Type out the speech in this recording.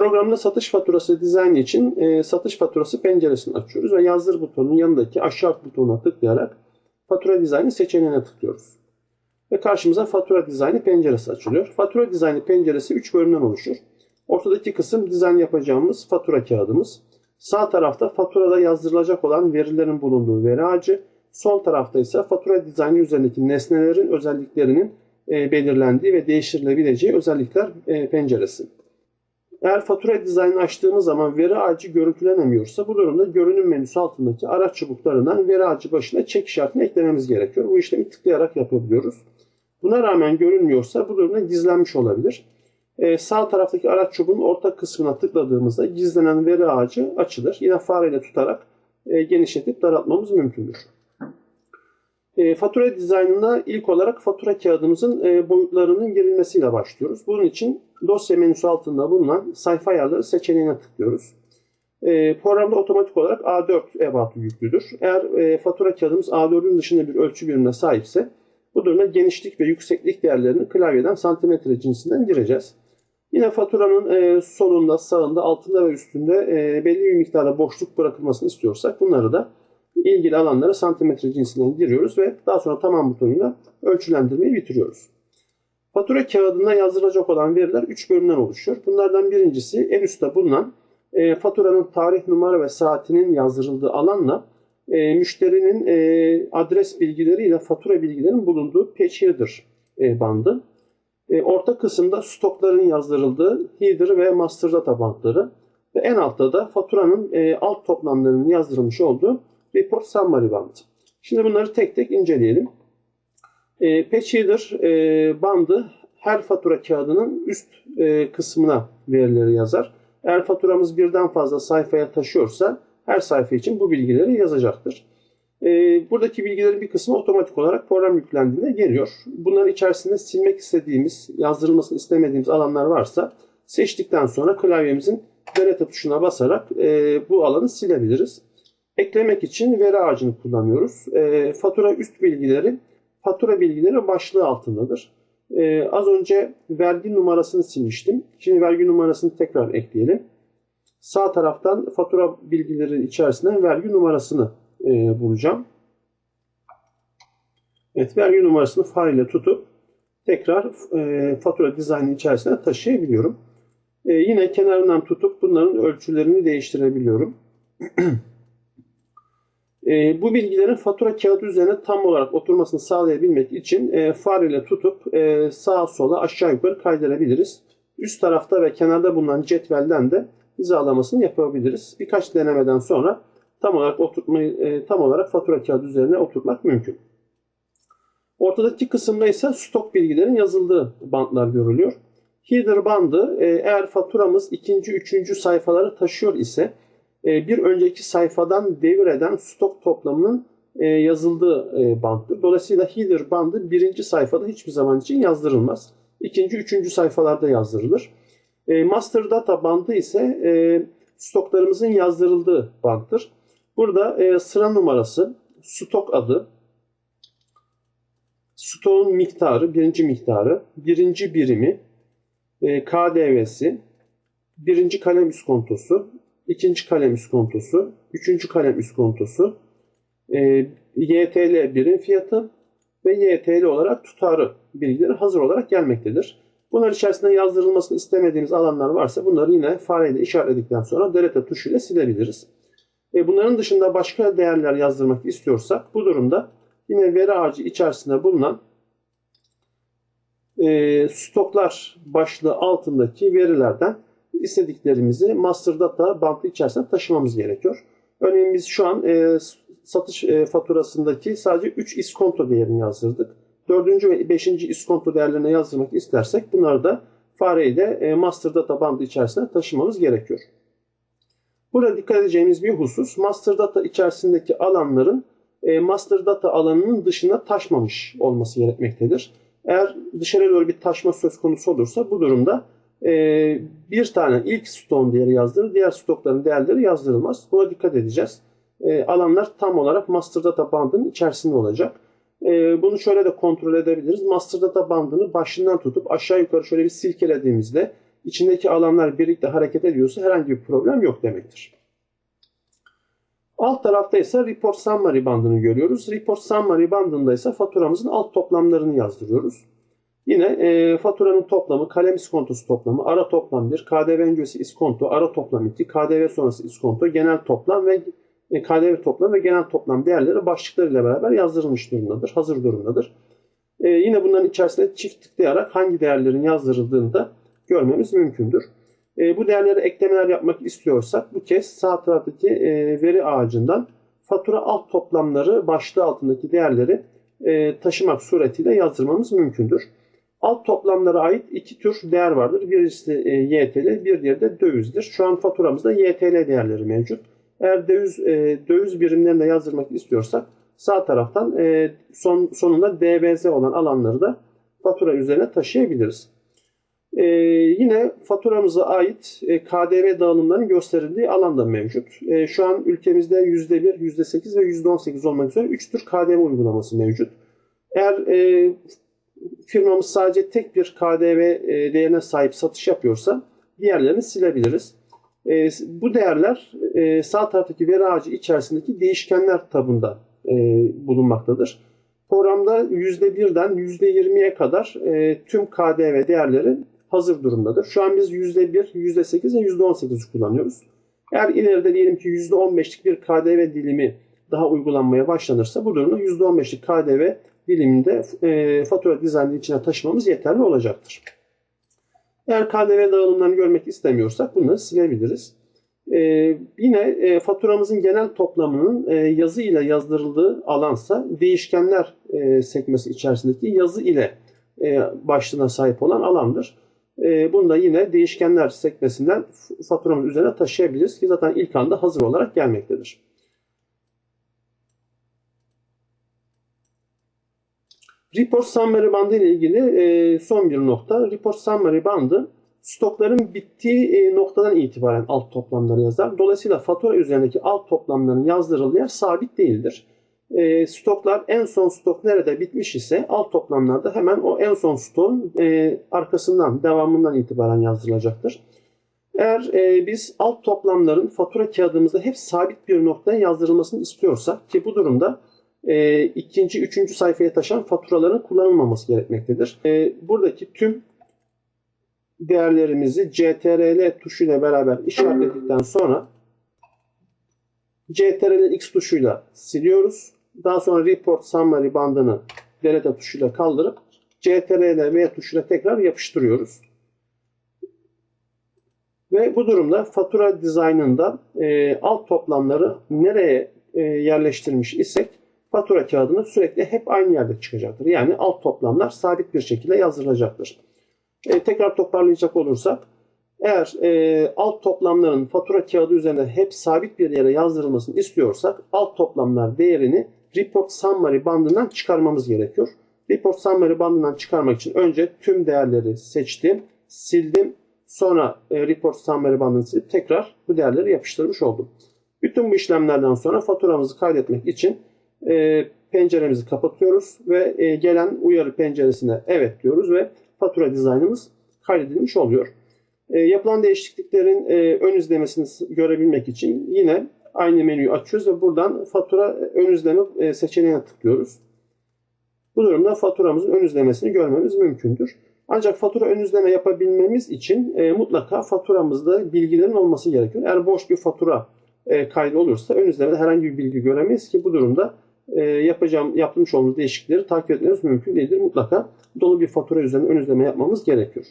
Programda satış faturası dizaynı için e, satış faturası penceresini açıyoruz ve yazdır butonunun yanındaki aşağı butonuna tıklayarak fatura dizaynı seçeneğine tıklıyoruz. Ve karşımıza fatura dizaynı penceresi açılıyor. Fatura dizaynı penceresi 3 bölümden oluşur. Ortadaki kısım dizayn yapacağımız fatura kağıdımız. Sağ tarafta faturada yazdırılacak olan verilerin bulunduğu veri ağacı. Sol tarafta ise fatura dizaynı üzerindeki nesnelerin özelliklerinin e, belirlendiği ve değiştirilebileceği özellikler e, penceresi. Eğer fatura dizaynını açtığımız zaman veri ağacı görüntülenemiyorsa bu durumda görünüm menüsü altındaki araç çubuklarından veri ağacı başına çek işaretini eklememiz gerekiyor. Bu işlemi tıklayarak yapabiliyoruz. Buna rağmen görünmüyorsa bu durumda gizlenmiş olabilir. Ee, sağ taraftaki araç çubuğunun orta kısmına tıkladığımızda gizlenen veri ağacı açılır. Yine fareyle tutarak e, genişletip daraltmamız mümkündür. E, fatura dizaynına ilk olarak fatura kağıdımızın e, boyutlarının girilmesiyle başlıyoruz. Bunun için dosya menüsü altında bulunan sayfa ayarları seçeneğine tıklıyoruz. E, programda otomatik olarak A4 ebatı yüklüdür. Eğer e, fatura kağıdımız A4'ün dışında bir ölçü birimine sahipse bu durumda genişlik ve yükseklik değerlerini klavyeden santimetre cinsinden gireceğiz. Yine faturanın e, solunda, sağında, altında ve üstünde e, belli bir miktarda boşluk bırakılmasını istiyorsak bunları da ilgili alanlara santimetre cinsinden giriyoruz ve daha sonra tamam butonuyla ölçülendirmeyi bitiriyoruz. Fatura kağıdında yazdırılacak olan veriler 3 bölümden oluşuyor. Bunlardan birincisi en üstte bulunan e, faturanın tarih, numara ve saatinin yazdırıldığı alanla e, müşterinin e, adres bilgileri ile fatura bilgilerinin bulunduğu Page Header e, bandı. E, orta kısımda stokların yazdırıldığı Header ve Master Data bandları ve en altta da faturanın e, alt toplamlarının yazdırılmış olduğu Report Summary bandı. Şimdi bunları tek tek inceleyelim. E, Patch Header e, bandı her fatura kağıdının üst e, kısmına verileri yazar. Eğer faturamız birden fazla sayfaya taşıyorsa her sayfa için bu bilgileri yazacaktır. E, buradaki bilgilerin bir kısmı otomatik olarak program yüklendiğinde geliyor. Bunların içerisinde silmek istediğimiz, yazdırılmasını istemediğimiz alanlar varsa seçtikten sonra klavyemizin delete tuşuna basarak e, bu alanı silebiliriz. Eklemek için veri ağacını kullanıyoruz. E, fatura üst bilgileri, fatura bilgileri başlığı altındadır. E, az önce vergi numarasını silmiştim. Şimdi vergi numarasını tekrar ekleyelim. Sağ taraftan fatura bilgileri içerisinden vergi numarasını e, bulacağım. Evet, vergi numarasını fareyle tutup tekrar e, fatura dizaynı içerisine taşıyabiliyorum. E, yine kenarından tutup bunların ölçülerini değiştirebiliyorum. E, bu bilgilerin fatura kağıdı üzerine tam olarak oturmasını sağlayabilmek için e, fareyle tutup e, sağa sola aşağı yukarı kaydırabiliriz. Üst tarafta ve kenarda bulunan cetvelden de hizalamasını yapabiliriz. Birkaç denemeden sonra tam olarak oturtmayı e, tam olarak fatura kağıdı üzerine oturtmak mümkün. Ortadaki kısımda ise stok bilgilerin yazıldığı bantlar görülüyor. Header bandı e, eğer faturamız ikinci, üçüncü sayfaları taşıyor ise bir önceki sayfadan devir eden stok toplamının e, yazıldığı e, banttır. Dolayısıyla header bandı birinci sayfada hiçbir zaman için yazdırılmaz. İkinci, üçüncü sayfalarda yazdırılır. Master data bandı ise stoklarımızın yazdırıldığı banttır. Burada sıra numarası, stok adı, stoğun miktarı, birinci miktarı, birinci birimi, KDV'si, birinci kalem iskontosu, ikinci kalem iskontosu, üçüncü kalem iskontosu, e, YTL birim fiyatı ve YTL olarak tutarı bilgileri hazır olarak gelmektedir. Bunlar içerisinde yazdırılmasını istemediğimiz alanlar varsa bunları yine fareyle işaretledikten sonra delete tuşuyla silebiliriz. E, bunların dışında başka değerler yazdırmak istiyorsak bu durumda yine veri ağacı içerisinde bulunan e, stoklar başlığı altındaki verilerden istediklerimizi master data bandı içerisine taşımamız gerekiyor. Örneğin biz şu an e, satış e, faturasındaki sadece 3 iskonto değerini yazdırdık. 4. ve 5. iskonto değerlerine yazdırmak istersek bunları da fareyi de e, master data bandı içerisine taşımamız gerekiyor. Burada dikkat edeceğimiz bir husus master data içerisindeki alanların e, master data alanının dışına taşmamış olması gerekmektedir. Eğer dışarı doğru bir taşma söz konusu olursa bu durumda e, bir tane ilk stokun değeri yazdırılır. Diğer stokların değerleri yazdırılmaz. Buna dikkat edeceğiz. E, alanlar tam olarak master data bandının içerisinde olacak. E, bunu şöyle de kontrol edebiliriz. Master data bandını başından tutup aşağı yukarı şöyle bir silkelediğimizde içindeki alanlar birlikte hareket ediyorsa herhangi bir problem yok demektir. Alt tarafta ise report summary bandını görüyoruz. Report summary bandında ise faturamızın alt toplamlarını yazdırıyoruz. Yine e, faturanın toplamı, kalem iskontosu toplamı, ara toplam 1, KDV öncesi iskonto, ara toplam 2, KDV sonrası iskonto, genel toplam ve e, KDV toplam ve genel toplam değerleri başlıklarıyla beraber yazdırılmış durumdadır, hazır durumdadır. E, yine bunların içerisinde çift tıklayarak hangi değerlerin yazdırıldığını da görmemiz mümkündür. E, bu değerlere eklemeler yapmak istiyorsak bu kez sağ taraftaki e, veri ağacından fatura alt toplamları başlığı altındaki değerleri e, taşımak suretiyle yazdırmamız mümkündür. Alt toplamlara ait iki tür değer vardır. Birisi e, YTL, bir diğeri de dövizdir. Şu an faturamızda YTL değerleri mevcut. Eğer döviz, e, döviz birimlerini de yazdırmak istiyorsak sağ taraftan e, son, sonunda DBZ olan alanları da fatura üzerine taşıyabiliriz. E, yine faturamıza ait e, KDV dağılımlarının gösterildiği alan da mevcut. E, şu an ülkemizde %1, %8 ve %18 olmak üzere 3 tür KDV uygulaması mevcut. Eğer e, firmamız sadece tek bir KDV e, değerine sahip satış yapıyorsa diğerlerini silebiliriz. E, bu değerler e, sağ taraftaki veri ağacı içerisindeki değişkenler tabında bulunmaktadır. Programda %1'den %20'ye kadar tüm KDV değerleri hazır durumdadır. Şu an biz %1, %8 ve %18 kullanıyoruz. Eğer ileride diyelim ki %15'lik bir KDV dilimi daha uygulanmaya başlanırsa bu durumda %15'lik KDV diliminde e, fatura dizaynı içine taşımamız yeterli olacaktır. Eğer KDV dağılımlarını görmek istemiyorsak bunları silebiliriz. E, yine e, faturamızın genel toplamının e, yazı ile yazdırıldığı alansa değişkenler e, sekmesi içerisindeki yazı ile e, başlığına sahip olan alandır. E, bunu da yine değişkenler sekmesinden faturamız üzerine taşıyabiliriz ki zaten ilk anda hazır olarak gelmektedir. Report Summary bandı ile ilgili e, son bir nokta. Report Summary bandı stokların bittiği e, noktadan itibaren alt toplamları yazar. Dolayısıyla fatura üzerindeki alt toplamların yazdırıldığı yer sabit değildir. E, stoklar en son stok nerede bitmiş ise alt toplamlarda hemen o en son stokun arkasından, devamından itibaren yazdırılacaktır. Eğer biz alt toplamların fatura kağıdımızda hep sabit bir noktaya yazdırılmasını istiyorsak ki bu durumda e, ikinci, üçüncü sayfaya taşan faturaların kullanılmaması gerekmektedir. E, buradaki tüm değerlerimizi CTRL tuşuyla beraber işaretledikten sonra CTRL X tuşuyla siliyoruz. Daha sonra Report Summary bandını delete tuşuyla kaldırıp CTRL V tuşuyla tekrar yapıştırıyoruz. Ve bu durumda fatura dizaynında e, alt toplamları nereye e, yerleştirmiş isek fatura kağıdının sürekli hep aynı yerde çıkacaktır. Yani alt toplamlar sabit bir şekilde yazılacaktır. E, tekrar toparlayacak olursak eğer e, alt toplamların fatura kağıdı üzerinde hep sabit bir yere yazdırılmasını istiyorsak alt toplamlar değerini report summary bandından çıkarmamız gerekiyor. Report summary bandından çıkarmak için önce tüm değerleri seçtim, sildim. Sonra e, report summary bandını silip tekrar bu değerleri yapıştırmış oldum. Bütün bu işlemlerden sonra faturamızı kaydetmek için e, penceremizi kapatıyoruz ve e, gelen uyarı penceresine evet diyoruz ve fatura dizaynımız kaydedilmiş oluyor. E, yapılan değişikliklerin e, ön izlemesini görebilmek için yine aynı menüyü açıyoruz ve buradan fatura ön izleme e, seçeneğine tıklıyoruz. Bu durumda faturamızın ön izlemesini görmemiz mümkündür. Ancak fatura ön izleme yapabilmemiz için e, mutlaka faturamızda bilgilerin olması gerekiyor. Eğer boş bir fatura e, kaydı olursa ön izlemede herhangi bir bilgi göremeyiz ki bu durumda e, yapacağım, yapmış olduğumuz değişiklikleri takip etmemiz mümkün değildir. Mutlaka dolu bir fatura üzerine ön izleme yapmamız gerekiyor.